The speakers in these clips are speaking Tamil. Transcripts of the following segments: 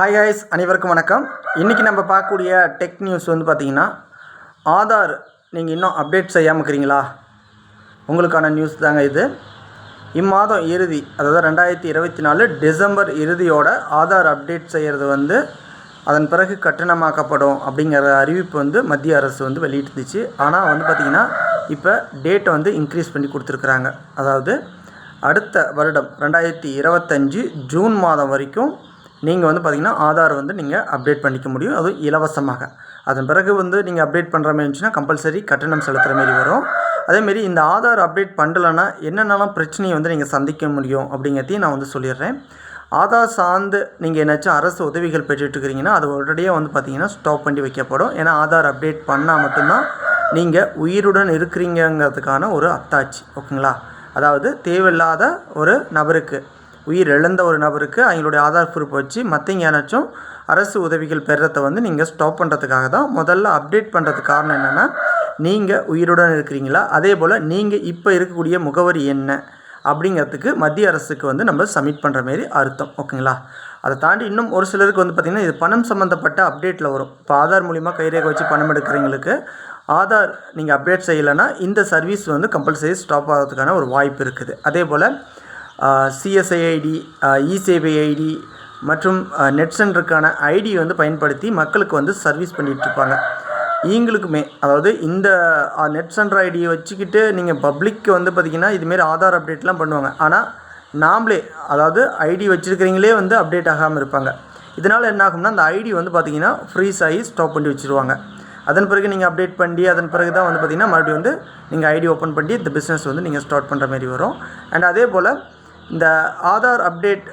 ஹாய் ஹாய்ஸ் அனைவருக்கும் வணக்கம். இன்றைக்கி நம்ம பார்க்கக்கூடிய டெக் நியூஸ் வந்து பார்த்திங்கன்னா ஆதார் நீங்கள் இன்னும் அப்டேட் செய்யாமல் இருக்கிறீங்களா? உங்களுக்கான நியூஸ் தாங்க இது. இம்மாதம் இறுதி அதாவது ரெண்டாயிரத்தி இருபத்தி நாலு டிசம்பர் இறுதியோட ஆதார் அப்டேட் செய்கிறது வந்து அதன் பிறகு கட்டணமாக்கப்படும் அப்படிங்கிற அறிவிப்பு வந்து மத்திய அரசு வந்து வெளியிட்டுருந்துச்சு. ஆனால் வந்து பார்த்திங்கன்னா இப்போ டேட்டை வந்து இன்க்ரீஸ் பண்ணி கொடுத்துருக்குறாங்க. அதாவது அடுத்த வருடம் ரெண்டாயிரத்தி இருபத்தஞ்சி ஜூன் மாதம் வரைக்கும் நீங்கள் வந்து பார்த்திங்கன்னா ஆதார் வந்து நீங்கள் அப்டேட் பண்ணிக்க முடியும். அதுவும் இலவசமாக. அதன் பிறகு வந்து நீங்கள் அப்டேட் பண்ணுற மாதிரி இருந்துச்சுன்னா கம்பல்சரி கட்டணம் செலுத்துகிற மாரி வரும். அதேமாரி இந்த ஆதார் அப்டேட் பண்ணலன்னா என்னென்னலாம் பிரச்சனையை வந்து நீங்கள் சந்திக்க முடியும் அப்படிங்கிறதையும் நான் வந்து சொல்லிடுறேன். ஆதார் சார்ந்து நீங்கள் என்னாச்சும் அரசு உதவிகள் பெற்றுட்டு இருக்கிறீங்கன்னா அது உடனடியாக வந்து பார்த்தீங்கன்னா ஸ்டாப் பண்ணி வைக்கப்படும். ஏன்னா ஆதார் அப்டேட் பண்ணால் மட்டும்தான் நீங்கள் உயிருடன் இருக்கிறீங்கிறதுக்கான ஒரு அத்தாட்சி. ஓகேங்களா? அதாவது தேவையில்லாத ஒரு நபருக்கு உயிர் இழந்த ஒரு நபருக்கு அவங்களுடைய ஆதார் ப்ரூஃப் வச்சு மற்றவங்க யாராச்சும் அரசு உதவிகள் பெறத்தை வந்து நீங்கள் ஸ்டாப் பண்ணுறதுக்காக தான் முதல்ல அப்டேட் பண்ணுறதுக்கு காரணம் என்னென்னா நீங்கள் உயிருடன் இருக்கிறீங்களா? அதே போல் நீங்கள் இப்போ இருக்கக்கூடிய முகவரி என்ன? அப்படிங்கிறதுக்கு மத்திய அரசுக்கு வந்து நம்ம சப்மிட் பண்ணுற மாரி அர்த்தம் ஓகேங்களா? அதை தாண்டி இன்னும் ஒரு சிலருக்கு வந்து பார்த்திங்கன்னா இது பணம் சம்மந்தப்பட்ட அப்டேட்டில் வரும். இப்போ ஆதார் மூலிமா கைரேகை வச்சு பணம் எடுக்கிறவங்களுக்கு ஆதார் நீங்கள் அப்டேட் செய்யலைன்னா இந்த சர்வீஸ் வந்து கம்பல்சரி ஸ்டாப் ஆகிறதுக்கான ஒரு வாய்ப்பு இருக்குது. அதே போல் சிஎஸ்ஐஐடி இசேவை ஐடி மற்றும் நெட் சென்டருக்கான ஐடி வந்து பயன்படுத்தி மக்களுக்கு வந்து சர்வீஸ் பண்ணிகிட்ருப்பாங்க இவங்களுக்குமே அதாவது இந்த நெட் சென்டர் ஐடியை வச்சுக்கிட்டு நீங்கள் பப்ளிக்கு வந்து பார்த்திங்கன்னா இதுமாரி ஆதார் அப்டேட்லாம் பண்ணுவாங்க. ஆனால் நாம்ளே அதாவது ஐடி வச்சுருக்கிறீங்களே வந்து அப்டேட் ஆகாமல் இருப்பாங்க. இதனால் என்ன ஆகும்னா அந்த ஐடி வந்து பார்த்திங்கன்னா ஃப்ரீஸ் ஆகி ஸ்டாப் பண்ணி வச்சுருவாங்க. அதன் பிறகு நீங்கள் அப்டேட் பண்ணி அதன் பிறகு தான் வந்து பார்த்திங்கன்னா மறுபடியும் வந்து நீங்கள் ஐடி ஓப்பன் பண்ணி இந்த பிஸ்னஸ் வந்து நீங்கள் ஸ்டார்ட் பண்ணுற மாதிரி வரும். அண்ட் அதே போல் இந்த Aadhaar update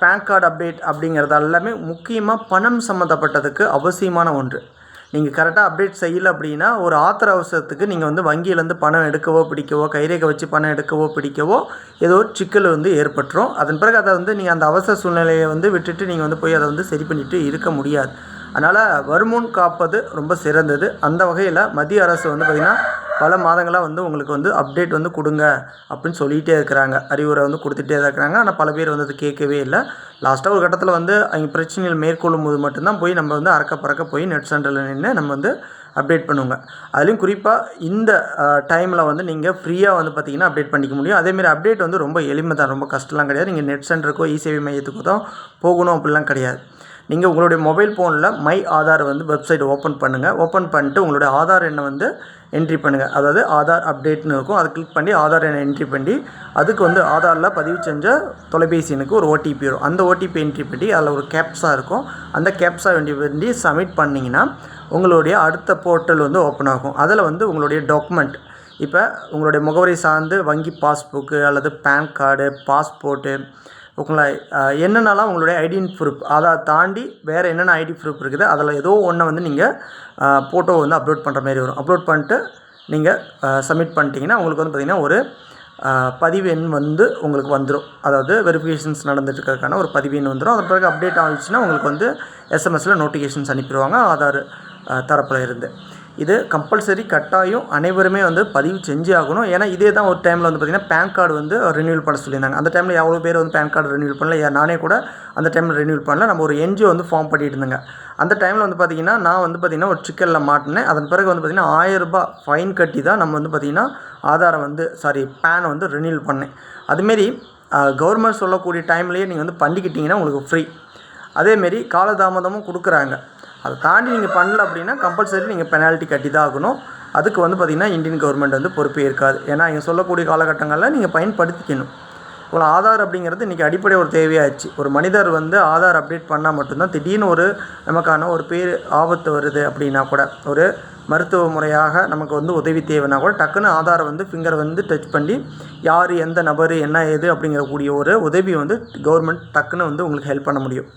PAN card update அப்படிங்கிறது எல்லாமே முக்கியமாக பணம் சம்மந்தப்பட்டதுக்கு அவசியமான ஒன்று. நீங்கள் கரெக்டாக அப்டேட் செய்யலை அப்படின்னா ஒரு ஆத்திர அவசரத்துக்கு நீங்கள் வந்து வங்கியிலேருந்து பணம் எடுக்கவோ பிடிக்கவோ கைரேகை வச்சு பணம் எடுக்கவோ பிடிக்கவோ ஏதோ ஒரு சிக்கல் வந்து ஏற்பட்டுரும். அதன் பிறகு அதை வந்து நீங்கள் அந்த அவசர சூழ்நிலையை வந்து விட்டுட்டு நீங்கள் வந்து போய் அதை வந்து சரி பண்ணிட்டு இருக்க முடியாது. அதனால் வருமுன் காப்பது ரொம்ப சிறந்தது. அந்த வகையில் மத்திய அரசு வந்து பார்த்திங்கன்னா பல மாதங்களாக வந்து உங்களுக்கு வந்து அப்டேட் வந்து கொடுங்க அப்படின்னு சொல்லிகிட்டே இருக்கிறாங்க. அறிவுரை வந்து கொடுத்துட்டே தான் இருக்கிறாங்க. ஆனால் பல பேர் வந்து அது கேட்கவே இல்லை. லாஸ்ட்டாக ஒரு கட்டத்தில் வந்து அவங்க பிரச்சனைகள் மேற்கொள்ளும் போது மட்டும்தான் போய் நம்ம வந்து அறக்க பறக்க போய் நெட் சென்டரில் நின்று நம்ம வந்து அப்டேட் பண்ணுவோங்க. அதுலேயும் குறிப்பாக இந்த டைமில் வந்து நீங்கள் ஃப்ரீயாக வந்து பார்த்திங்கன்னா அப்டேட் பண்ணிக்க முடியும். அதேமாரி அப்டேட் வந்து ரொம்ப எளிமை தான் ரொம்ப கஷ்டம்லாம் கிடையாது. நீங்கள் நெட் சென்டருக்கோ இசேவை மையத்துக்கோ தான் போகணும் அப்படிலாம் கிடையாது. நீங்கள் உங்களுடைய மொபைல் ஃபோனில் மை ஆதார் வந்து வெப்சைட் ஓப்பன் பண்ணுங்கள் ஓப்பன் பண்ணிட்டு உங்களுடைய ஆதார் எண்ணை வந்து என்ட்ரி பண்ணுங்கள் அதாவது ஆதார் அப்டேட்னு இருக்கும். அதை கிளிக் பண்ணி ஆதார் எண்ணை என்ட்ரி பண்ணி அதுக்கு வந்து ஆதாரில் பதிவு செஞ்ச தொலைபேசி எண்ணுக்கு ஒரு ஓடிபி வரும். அந்த ஓடிபி என்ட்ரி பண்ணி அதில் ஒரு கேப்ஸாக இருக்கும். அந்த கேப்ஸாக வேண்டி வேண்டி சப்மிட் பண்ணிங்கன்னா உங்களுடைய அடுத்த போர்ட்டல் வந்து ஓப்பன் ஆகும். அதில் வந்து உங்களுடைய டாக்குமெண்ட் இப்போ உங்களுடைய முகவரி சார்ந்து வங்கி பாஸ்புக்கு அல்லது பேன் கார்டு பாஸ்போர்ட்டு ஓகேங்களா என்னென்னலாம் உங்களுடைய ஐடின் ப்ரூஃப் அதை தாண்டி வேறு என்னென்ன ஐடி ப்ரூஃப் இருக்குது அதில் ஏதோ ஒன்றை வந்து நீங்கள் ஃபோட்டோ வந்து அப்லோட் பண்ணுற மாதிரி வரும். அப்லோட் பண்ணிட்டு நீங்கள் சப்மிட் பண்ணிட்டீங்கன்னா உங்களுக்கு வந்து பார்த்திங்கன்னா ஒரு பதிவு எண் வந்து உங்களுக்கு வந்துடும் அதாவது வெரிஃபிகேஷன்ஸ் நடந்துட்டுருக்கிறதுக்கான ஒரு பதிவு எண் வந்துடும் அதன் பிறகு அப்டேட் ஆகிடுச்சுன்னா உங்களுக்கு வந்து எஸ்எம்எஸில் நோட்டிஃபிகேஷன்ஸ் அனுப்பிடுவாங்க ஆதார் தரப்பில் இருந்து. இது கம்பல்சரி கட்டாயம் அனைவருமே வந்து பதிவு செஞ்சு ஆகணும். ஏன்னா இதே தான் ஒரு டைமில் வந்து பார்த்திங்கன்னா பேன் கார்டு வந்து ரினியூல் பண்ண சொல்லியிருந்தாங்க. அந்த டைமில் எவ்வளோ பேர் வந்து பேன் கார்டு ரினியூல் பண்ணல? நானே கூட அந்த டைமில் ரினியூல் பண்ணல. நம்ம ஒரு என்ஜிஓ வந்து ஃபார்ம் பண்ணிட்டு இருந்தேங்க அந்த டைமில் வந்து பார்த்திங்கன்னா நான் வந்து பார்த்திங்கன்னா ஒரு சிக்கலில் மாட்டினேன். அதன் பிறகு வந்து பார்த்திங்கன்னா ஆயிரரூபா ஃபைன் கட்டி தான் நம்ம வந்து பார்த்திங்கன்னா ஆதாரம் வந்து சாரி பேனை வந்து ரினியூல் பண்ணேன். அதுமாரி கவர்மெண்ட் சொல்லக்கூடிய டைம்லேயே நீங்கள் வந்து பண்ணிக்கிட்டிங்கன்னா உங்களுக்கு ஃப்ரீ அதேமாரி காலதாமதமும் கொடுக்குறாங்க. அதை தாண்டி நீங்கள் பண்ணல அப்படின்னா கம்பல்சரி நீங்கள் பெனால்ட்டி கட்டி தான் ஆகணும். அதுக்கு வந்து பார்த்திங்கன்னா இந்தியன் கவர்மெண்ட் வந்து பொறுப்பே இருக்காது ஏன்னா இங்கே சொல்லக்கூடிய காலகட்டங்களில் நீங்கள் பயன்படுத்திக்கணும். இவ்வளோ ஆதார் அப்படிங்கிறது இன்றைக்கி அடிப்படை ஒரு தேவையாச்சு. ஒரு மனிதர் வந்து ஆதார் அப்டேட் பண்ணால் மட்டும்தான் திடீர்னு ஒரு நமக்கான ஒரு பேர் ஆபத்து வருது அப்படின்னா கூட ஒரு மருத்துவ முறையாக நமக்கு வந்து உதவி தேவைன்னா கூட டக்குன்னு ஆதாரை வந்து ஃபிங்கரை வந்து டச் பண்ணி யார் எந்த நபர் என்ன ஏது அப்படிங்கிறக்கூடிய ஒரு உதவி வந்து கவர்மெண்ட் டக்குன்னு வந்து உங்களுக்கு ஹெல்ப் பண்ண முடியும்.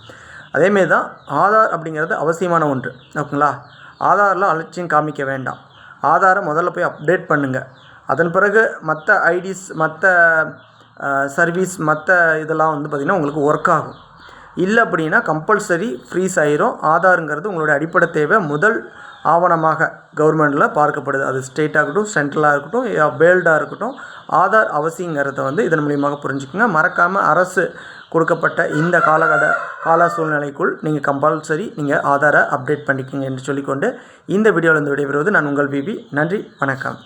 அதேமாரி தான் ஆதார் அப்படிங்கிறது அவசியமான ஒன்று. ஓகேங்களா? ஆதாரில் அலட்சியம் காமிக்க வேண்டாம். ஆதாரை முதல்ல போய் அப்டேட் பண்ணுங்கள் அதன் பிறகு மற்ற ஐடிஸ் மற்ற சர்வீஸ் மற்ற இதெல்லாம் வந்து பார்த்திங்கன்னா உங்களுக்கு ஒர்க் ஆகும். இல்லை அப்படின்னா கம்பல்சரி ஃப்ரீஸ் ஆயிரும். ஆதாருங்கிறது உங்களுடைய அடிப்படை தேவை. முதல் ஆவணமாக கவர்மெண்ட்டில் பார்க்கப்படுது. அது ஸ்டேட்டாக இருக்கட்டும் சென்ட்ரலாக இருக்கட்டும் வேர்ல்டாக இருக்கட்டும். ஆதார் அவசியங்கிறத வந்து இதன் மூலியமாக புரிஞ்சுக்குங்க. மறக்காமல் அரசு கொடுக்கப்பட்ட இந்த காலகட்ட கால சூழ்நிலைக்குள் நீங்கள் கம்பல்சரி நீங்கள் ஆதாரை அப்டேட் பண்ணிக்கோங்க என்று சொல்லிக்கொண்டு இந்த வீடியோவில் இருந்து விடைபெறுவது நான் உங்கள் பிபி நன்றி வணக்கம்.